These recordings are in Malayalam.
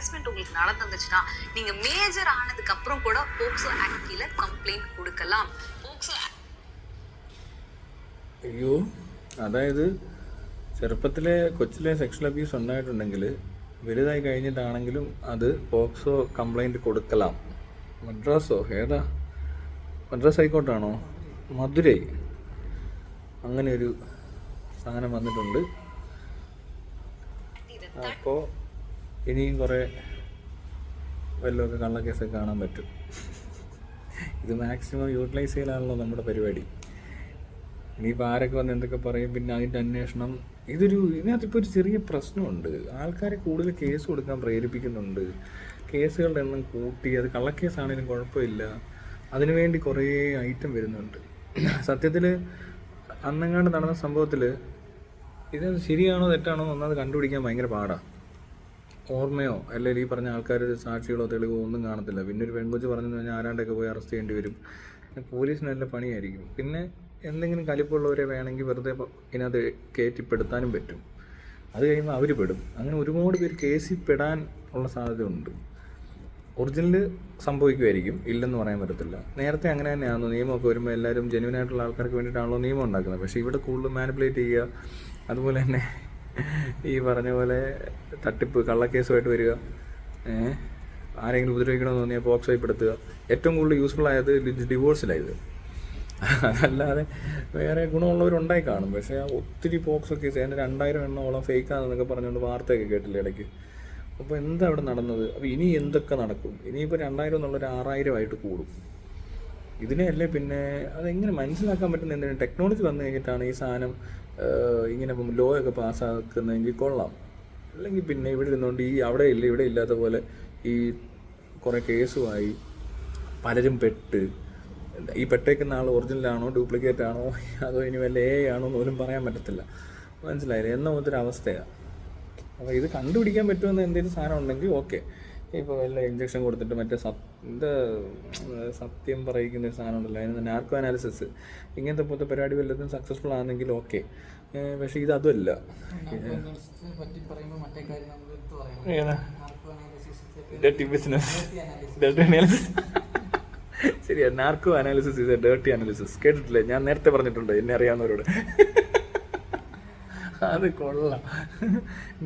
ஹராஸ்மெண்ட் உங்களுக்கு நடந்துச்சுன்னா நீங்க மேஜர் ஆனதுக்கு அப்புறம் கூட போக்சோ ஆக்ட் கீழ கம்ப்ளைண்ட் கொடுக்கலாம் போக்சோ അയ്യോ അതായത് ചെറുപ്പത്തിലെ കൊച്ചിലെ സെക്ഷൽ അബ്യൂസ് ഉണ്ടായിട്ടുണ്ടെങ്കിൽ വലുതായി കഴിഞ്ഞിട്ടാണെങ്കിലും അത് പോക്സോ കംപ്ലൈൻറ്റ് കൊടുക്കലാം മദ്രാസോ ഏതാ മദ്രാസ് ഹൈക്കോർട്ടാണോ മധുരൈ അങ്ങനെ ഒരു സാധനം വന്നിട്ടുണ്ട് അപ്പോൾ ഇനിയും കുറേ വല്ലതൊക്കെ കള്ളക്കേസൊക്കെ കാണാൻ പറ്റും. ഇത് മാക്സിമം യൂട്ടിലൈസ് ചെയ്യലാണല്ലോ നമ്മുടെ പരിപാടി. ഇനിയിപ്പോൾ ആരൊക്കെ വന്ന് എന്തൊക്കെ പറയും പിന്നെ അതിന്റെ അന്വേഷണം. ഇതൊരു ഇതിനകത്തിപ്പോൾ ഒരു ചെറിയ പ്രശ്നമുണ്ട്. ആൾക്കാരെ കൂടുതൽ കേസ് കൊടുക്കാൻ പ്രേരിപ്പിക്കുന്നുണ്ട്. കേസുകളുടെ എണ്ണം കൂട്ടി അത് കള്ളക്കേസാണെങ്കിലും കുഴപ്പമില്ല. അതിനുവേണ്ടി കുറേ ഐറ്റം വരുന്നുണ്ട്. സത്യത്തിൽ അന്നെങ്ങാണ്ട് നടന്ന സംഭവത്തിൽ ഇത് ശരിയാണോ തെറ്റാണോ ഒന്നത് കണ്ടുപിടിക്കാൻ ഭയങ്കര പാടാണ് ഓർമ്മയോ അല്ലെങ്കിൽ ഈ പറഞ്ഞ ആൾക്കാർ സാക്ഷികളോ തെളിവോ ഒന്നും കാണത്തില്ല. പിന്നെ ഒരു പെൺകൊച്ച് പറഞ്ഞു കഴിഞ്ഞാൽ ആരാണ്ടൊക്കെ പോയി അറസ്റ്റ് ചെയ്യേണ്ടി വരും. പിന്നെ പോലീസിന് നല്ല പണിയായിരിക്കും. പിന്നെ എന്തെങ്കിലും കലിപ്പുള്ളവരെ വേണമെങ്കിൽ വെറുതെ ഇതിനകത്ത് കയറ്റിപ്പെടുത്താനും പറ്റും. അത് കഴിയുമ്പോൾ അവർ പെടും. അങ്ങനെ ഒരുപാട് പേര് കേസിൽ പെടാൻ ഉള്ള സാധ്യതയുണ്ട്. ഒറിജിനൽ സംഭവിക്കുമായിരിക്കും ഇല്ലെന്ന് പറയാൻ പറ്റത്തില്ല. നേരത്തെ അങ്ങനെ തന്നെയാണ് നിയമമൊക്കെ വരുമ്പോൾ എല്ലാവരും ജെന്യൂൻ ആയിട്ടുള്ള ആൾക്കാർക്ക് വേണ്ടിയിട്ടാണല്ലോ നിയമം ഉണ്ടാക്കുന്നത്. പക്ഷേ ഇവിടെ കൂടുതൽ മാനിപ്പുലേറ്റ് ചെയ്യുക അതുപോലെ തന്നെ ഈ പറഞ്ഞ പോലെ തട്ടിപ്പ് കള്ളക്കേസുമായിട്ട് വരിക ആരെങ്കിലും ഉപദ്രവിക്കണമെന്ന് തോന്നിയാൽ പോക്സ് പെടുത്തുക. ഏറ്റവും കൂടുതൽ യൂസ്ഫുൾ ആയത് ഡിവോഴ്സിലായത് അതല്ലാതെ വേറെ ഗുണമുള്ളവരുണ്ടായി കാണും. പക്ഷേ ഒത്തിരി പോക്സോ കേസ് അതിന്റെ രണ്ടായിരം എണ്ണോളം ഫേക്കാണെന്നൊക്കെ പറഞ്ഞുകൊണ്ട് വാർത്തയൊക്കെ കേട്ടില്ല ഇടയ്ക്ക്. അപ്പോൾ എന്താ അവിടെ നടന്നത്? അപ്പോൾ ഇനി എന്തൊക്കെ നടക്കും? ഇനിയിപ്പോൾ രണ്ടായിരം എന്നുള്ളൊരു ആറായിരം ആയിട്ട് കൂടും. ഇതിനെയല്ലേ പിന്നെ അതെങ്ങനെ മനസ്സിലാക്കാൻ പറ്റുന്ന എന്തിനാണ് ടെക്നോളജി വന്നു കഴിഞ്ഞിട്ടാണ് ഈ സാധനം ഇങ്ങനെ ലോ ഒക്കെ പാസ്സാക്കുന്നതെങ്കിൽ കൊള്ളാം. അല്ലെങ്കിൽ പിന്നെ ഇവിടെ ഇരുന്നുകൊണ്ട് ഈ അവിടെ ഇല്ല ഇവിടെ ഇല്ലാത്ത പോലെ ഈ കുറേ കേസുമായി പലരും പെട്ട് ഈ പെട്ടേക്കുന്ന ആൾ ഒറിജിനലാണോ ഡ്യൂപ്ലിക്കേറ്റ് ആണോ അതോ ഇനി വല്ല എ ആണോ എന്ന് പറയാൻ പറ്റത്തില്ല. മനസ്സിലായില്ലേ? എന്ന പോലത്തെ അവസ്ഥയാണ് അപ്പോൾ ഇത് കണ്ടുപിടിക്കാൻ പറ്റുമെന്ന് എന്തെങ്കിലും സാധനം ഉണ്ടെങ്കിൽ ഓക്കെ ഇപ്പോൾ വല്ല ഇഞ്ചക്ഷൻ കൊടുത്തിട്ട് മറ്റേ സത് സത്യം പറയിക്കുന്ന ഒരു സാധനം ഉണ്ടല്ലോ. അതിന് നാർക്കോ അനാലിസിസ് ഇങ്ങനത്തെ പോലത്തെ പരിപാടി വല്ലതും സക്സസ്ഫുൾ ആണെങ്കിൽ ഓക്കെ പക്ഷേ ഇത് അതുമല്ല. ശരിയാ narco analysis is a dirty analysis കേട്ടിട്ടില്ലേ? ഞാൻ നേരത്തെ പറഞ്ഞിട്ടുണ്ട് എന്നെ അറിയാവുന്നവരോട്. അത് കൊള്ളാം.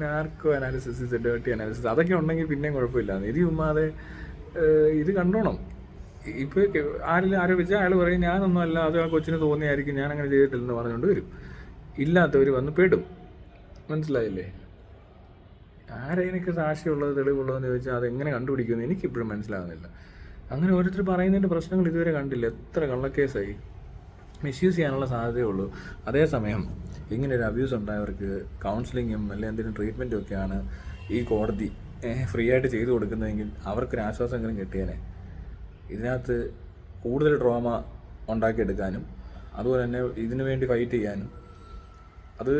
നാർക്കോ അനാലിസിസ് ഡേർട്ടി അനാലിസിസ് അതൊക്കെ ഉണ്ടെങ്കിൽ പിന്നെയും കുഴപ്പമില്ല. നിധി ഉമ്മാതെ ഇത് കണ്ടോണം. ഇപ്പോൾ ആരെങ്കിലും ആരോപിച്ചാൽ അയാൾ പറയും ഞാനൊന്നും അല്ല അത് ആ കൊച്ചിന് തോന്നിയായിരിക്കും ഞാൻ അങ്ങനെ ചെയ്തിട്ടില്ലെന്ന് പറഞ്ഞുകൊണ്ട് വരും. ഇല്ലാത്തവർ വന്ന് പെടും. മനസ്സിലായില്ലേ? ആരെനിക്ക് സാക്ഷിയുള്ളത് തെളിവുള്ളതെന്ന് ചോദിച്ചാൽ അതെങ്ങനെ കണ്ടുപിടിക്കുമെന്ന് എനിക്കിപ്പോഴും മനസ്സിലാകുന്നില്ല അങ്ങനെ ഓരോരുത്തർ പറയുന്നതിന്റെ പ്രശ്നങ്ങൾ ഇതുവരെ കണ്ടില്ല. എത്ര കള്ളക്കേസായി. മിസ്യൂസ് ചെയ്യാനുള്ള സാധ്യതയുള്ളൂ അതേസമയം ഇങ്ങനെ ഒരു അബ്യൂസ് ഉണ്ടായവർക്ക് കൗൺസിലിങ്ങും അല്ലെങ്കിൽ എന്തെങ്കിലും ട്രീറ്റ്മെന്റും ഒക്കെയാണ് ഈ കോടതി ഫ്രീ ആയിട്ട് ചെയ്തു കൊടുക്കുന്നതെങ്കിൽ അവർക്കൊരു ആശ്വാസമെങ്കിലും കിട്ടിയേനെ. ഇതിനകത്ത് കൂടുതൽ ഡ്രോമ ഉണ്ടാക്കിയെടുക്കാനും അതുപോലെ തന്നെ ഇതിനു വേണ്ടി ഫൈറ്റ് ചെയ്യാനും. അത്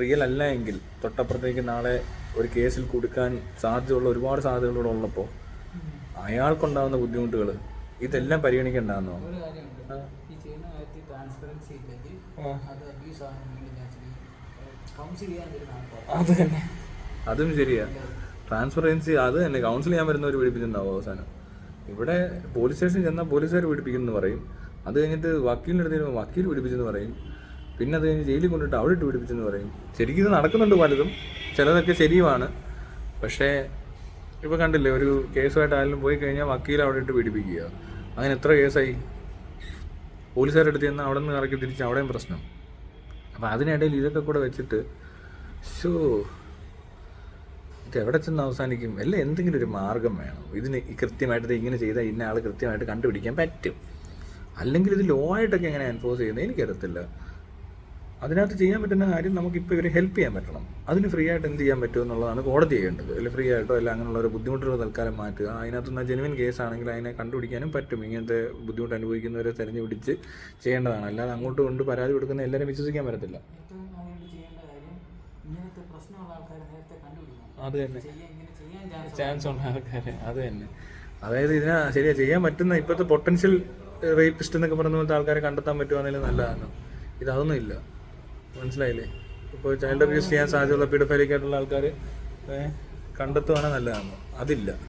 റിയൽ അല്ല എങ്കിൽ തൊട്ടപ്പുറത്തേക്ക് നാളെ ഒരു കേസിൽ കൊടുക്കാൻ സാധ്യതയുള്ള ഒരുപാട് സാധ്യതകളൂടെ ഉള്ളപ്പോൾ അയാൾക്കുണ്ടാകുന്ന ബുദ്ധിമുട്ടുകൾ ഇതെല്ലാം പരിഗണിക്കേണ്ടതെന്നോ ചെയ്യുന്ന കാര്യത്തിൽ ട്രാൻസ്പെറൻസി ഇല്ലെങ്കിൽ അത് അബ്യൂസ് കൗൺസിൽ ചെയ്യാൻ വരുന്ന ആൾക്കാർ അത് തന്നെ. അതും ശരിയാ. ട്രാൻസ്പെറൻസി അത് തന്നെ. കൗൺസിൽ ചെയ്യാൻ വരുന്നവർ പിടിപ്പിച്ചിട്ടുണ്ടാവും അവസാനം. ഇവിടെ പോലീസ് സ്റ്റേഷനിൽ ചെന്നാൽ പോലീസുകാർ പിടിപ്പിക്കുന്നു പറയും. അത് കഴിഞ്ഞിട്ട് വക്കീലിന്റെ അടുത്ത് വക്കീൽ പിടിപ്പിച്ചെന്ന് പറയും. പിന്നെ അത് കഴിഞ്ഞ് ജയിലിൽ കൊണ്ടിട്ട് അവിടെ ഇട്ട് പിടിപ്പിച്ചെന്ന് പറയും. ശരിക്കും ഇത് നടക്കുന്നുണ്ട് പലതും. ചിലതൊക്കെ ശരിയുമാണ്. പക്ഷേ ഇപ്പോൾ കണ്ടില്ലേ ഒരു കേസുമായിട്ട് ആരെങ്കിലും പോയി കഴിഞ്ഞാൽ വക്കീൽ അവിടെ ഇട്ട് പിടിപ്പിക്കുക അങ്ങനെ എത്ര കേസായി? പോലീസുകാരുടെ അടുത്ത് ചെന്ന് അവിടെ നിന്ന് ഇറക്കി തിരിച്ച് അവിടെയും പ്രശ്നം. അപ്പോൾ അതിനിടയിൽ ഇതൊക്കെ കൂടെ വെച്ചിട്ട് ഷോ ഇത് എവിടെ ചെന്ന് അവസാനിക്കും? അല്ല എന്തെങ്കിലും ഒരു മാർഗം വേണം. ഇതിന് കൃത്യമായിട്ട് ഇങ്ങനെ ചെയ്താൽ ഇന്ന ആൾ കൃത്യമായിട്ട് കണ്ടുപിടിക്കാൻ പറ്റും. അല്ലെങ്കിൽ ഇത് ലോ ആയിട്ടൊക്കെ എങ്ങനെ എൻഫോഴ്സ് ചെയ്യുന്നത് എനിക്കറിയത്തില്ല. അതിനകത്ത് ചെയ്യാൻ പറ്റുന്ന കാര്യം നമുക്കിപ്പോൾ ഇവരെ ഹെൽപ്പ് ചെയ്യാൻ പറ്റണം. അതിന് ഫ്രീ ആയിട്ട് എന്ത് ചെയ്യാൻ പറ്റും എന്നുള്ളതാണ് കോടതി ചെയ്യേണ്ടത്. അല്ലെങ്കിൽ ഫ്രീ ആയിട്ടോ അല്ല അങ്ങനെയുള്ള ഒരു ബുദ്ധിമുട്ടുകൾ തൽക്കാലം മാറ്റുക. അതിനകത്തുനിന്ന് ജെനുവിൻ കേസ് ആണെങ്കിൽ അതിനെ കണ്ടുപിടിക്കാനും പറ്റും. ഇങ്ങനത്തെ ബുദ്ധിമുട്ട് അനുഭവിക്കുന്നവരെ തെരഞ്ഞു പിടിച്ച് ചെയ്യേണ്ടതാണ്. അല്ലാതെ അങ്ങോട്ട് കൊണ്ട് പരാതി കൊടുക്കുന്ന എല്ലാവരും വിശ്വസിക്കാൻ പറ്റത്തില്ല. അത് തന്നെ. ചാൻസ് ഉണ്ട് ആൾക്കാരെ. അത് തന്നെ. അതായത് ഇതിനാ ശരിയാ ചെയ്യാൻ പറ്റുന്ന ഇപ്പോഴത്തെ പൊട്ടൻഷ്യൽ റേപ്പിസ്റ്റ് എന്നൊക്കെ പറയുന്ന പോലത്തെ ആൾക്കാരെ കണ്ടെത്താൻ പറ്റുവാണെങ്കിലും നല്ലതാണ്. ഇതൊന്നും ഇല്ല. മനസ്സിലായില്ലേ? ഇപ്പോൾ ചൈൽഡ് അബ്യൂസ് ചെയ്യാൻ സാധ്യതയുള്ള പീഡഫലിക്കായിട്ടുള്ള ആൾക്കാർ കണ്ടെത്തുവാണെങ്കിൽ നല്ലതാണ് അതില്ല.